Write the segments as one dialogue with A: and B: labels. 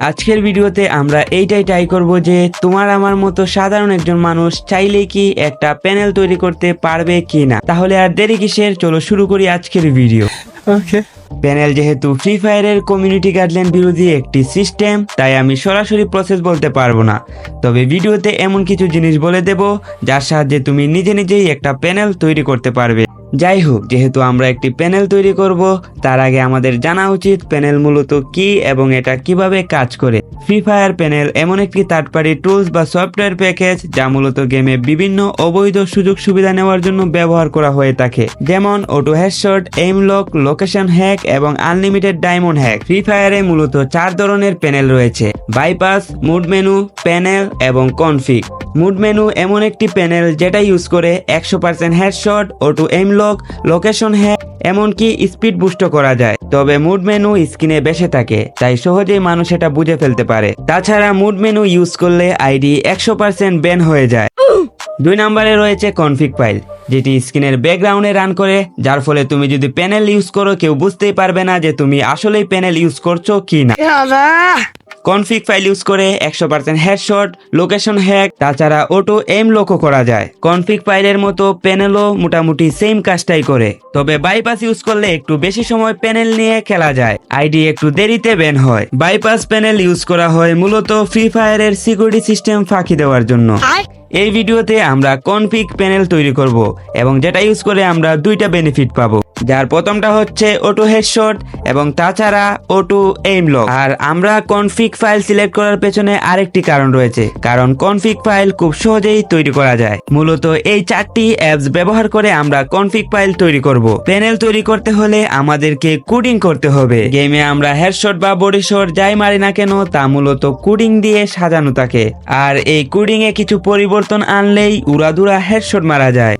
A: আজকের ভিডিওতে আমরা এইটাই ট্রাই করব যে তোমার আমার মতো সাধারণ একজন মানুষ চাইলে কি একটা প্যানেল তৈরি করতে পারবে কি না তাহলে আর দেরি কিসের? চলো শুরু করি আজকের ভিডিও. প্যানেল যেহেতু ফ্রি ফায়ারের কমিউনিটি গাইডলাইন বিরোধী একটি সিস্টেম তাই আমি সরাসরি প্রসেস বলতে পারব না। তবে ভিডিওতে এমন কিছু জিনিস বলে দেব যার সাহায্যে তুমি নিজে নিজেই একটা প্যানেল তৈরি করতে পারবে। যাই হোক যেহেতু আমরা একটি প্যানেল তৈরি করব, তার আগে আমাদের জানা উচিত প্যানেল মূলত কি এবং এটা কীভাবে কাজ করে। ফ্রি ফায়ার প্যানেল এমন একটি থার্ড পার্টি টুলস বা সফটওয়্যার প্যাকেজ যা মূলত গেমে বিভিন্ন অবৈধ সুযোগ সুবিধা নেওয়ার জন্য ব্যবহার করা হয়ে থাকে। যেমন auto headshot aim lock location hack এবং আনলিমিটেড ডায়মন্ড হ্যাক ফ্রি ফায়ারে মূলত চার ধরনের প্যানেল রয়েছে। বাইপাস মুড মেনু প্যানেল এবং কনফিগ মুড মেনু এমন একটি প্যানেল যেটা ইউজ করে একশো percent headshot auto aim lock location hack এমনকি স্পিড বুস্ট করা যায়। তবে মুড মেনু স্ক্রিনে বেসে থাকে, তাই সহজেই মানুষ এটা বুঝে ফেলতে পারে। তাছাড়া মুড মেনু ইউজ করলে আইডি একশো পার্সেন্ট ব্যান হয়ে যায়। দুই নম্বরে রয়েছে কনফিগ ফাইল যেটি স্ক্রিনের ব্যাকগ্রাউন্ডে রান করে, যার ফলে তুমি যদি প্যানেল ইউজ করো, কেউ বুঝতেই পারবে না যে তুমি আসলেই প্যানেল ইউজ করছ কি না কনফিগ ফাইল ইউজ করে একশো পার্সেন্ট হেডশট লোকেশন হ্যাক তাছাড়া অটো এম লক্ষ্য করা যায়। কনফিগ ফাইলের মতো প্যানেলও মোটামুটি সেম কাজটাই করে। তবে বাইপাস ইউজ করলে একটু বেশি সময় প্যানেল নিয়ে খেলা যায়। আইডি একটু দেরিতে ব্যান হয়। বাইপাস প্যানেল ইউজ করা হয় মূলত ফ্রি ফায়ারের সিকিউরিটি সিস্টেম ফাঁকি দেওয়ার জন্য। এই ভিডিওতে আমরা কনফিগ প্যানেল তৈরি করব এবং যেটা ইউজ করে আমরা দুইটা বেনিফিট পাবো। যার প্রথমটা হচ্ছে অটো হেডশট এবং তাছাড়া অটো এইম লক আর আমরা কনফিগ ফাইল সিলেক্ট করার পেছনে আরেকটি কারণ রয়েছে কারণ কনফিগ ফাইল খুব সহজেই তৈরি করা যায়। মূলত এই চারটি অ্যাপস ব্যবহার করে আমরা কনফিগ ফাইল তৈরি করব। প্যানেল তৈরি করতে হলে আমাদেরকে কোডিং করতে হবে। গেমে আমরা হেডশট বা বডি শট যাই মারি না কেন তা মূলত কোডিং দিয়ে সাজানো থাকে। আর এই কোডিং এ কিছু পরিবর্তন আনলেই উড়াদুরা হেডশট মারা যায়.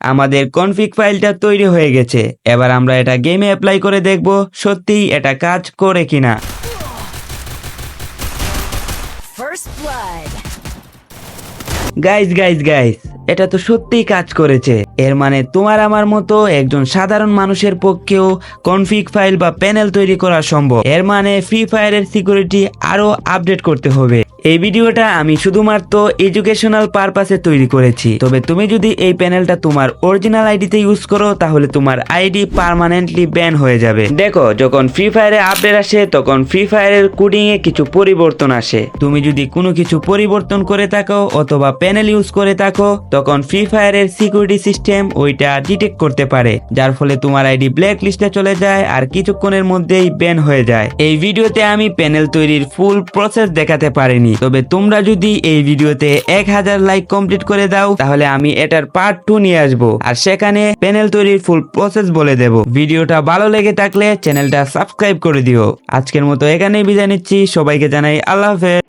A: আমাদের কনফিগ ফাইলটা তৈরি হয়ে গেছে। এবার আমরা এটা গেমে অ্যাপ্লাই করে দেখব সত্যিই এটা কাজ করে কিনা। গাইজ গাইজ গাইজ এটা তো সত্যিই কাজ করেছে। এর মানে তোমার আমার মতো একজন সাধারণ মানুষের পক্ষেও কনফিগ ফাইল বা প্যানেল তৈরি করা সম্ভব। এর মানে ফ্রি ফায়ারের সিকিউরিটি আরও আপডেট করতে হবে। এই ভিডিওটা আমি শুধুমাত্র এডুকেশনাল পারপাসে তৈরি করেছি। তবে তুমি যদি এই প্যানেলটা তোমার অরিজিনাল আইডিতে ইউজ করো, তাহলে তোমার আইডি পার্মানেন্টলি ব্যান হয়ে যাবে। দেখো, যখন ফ্রি ফায়ারে আপডেট আসে, তখন ফ্রি ফায়ারের কোডিং এ কিছু পরিবর্তন আসে। তুমি যদি কোনো কিছু পরিবর্তন করে থাকো অথবা প্যানেল ইউজ করে থাকো, তখন ফ্রি ফায়ারের সিকিউরিটি সিস্টেম ওইটা ডিটেক্ট করতে পারে, যার ফলে তোমার আইডি ব্ল্যাক লিস্টে চলে যায় আর কিছুক্ষণের মধ্যেই ব্যান হয়ে যায়। এই ভিডিওতে আমি প্যানেল তৈরির ফুল প্রসেস দেখাতে পারিনি। তবে তোমরা যদি এই ভিডিওতে এক হাজার লাইক কমপ্লিট করে দাও, তাহলে আমি এটার পার্ট টু নিয়ে আসব। আর সেখানে প্যানেল তৈরির ফুল প্রসেস বলে দেব। ভিডিওটা ভালো লেগে থাকলে চ্যানেলটা সাবস্ক্রাইব করে দিও। আজকের মতো এখানেই বিদায় নিচ্ছি। সবাইকে জানাই আল্লাহ হাফেজ।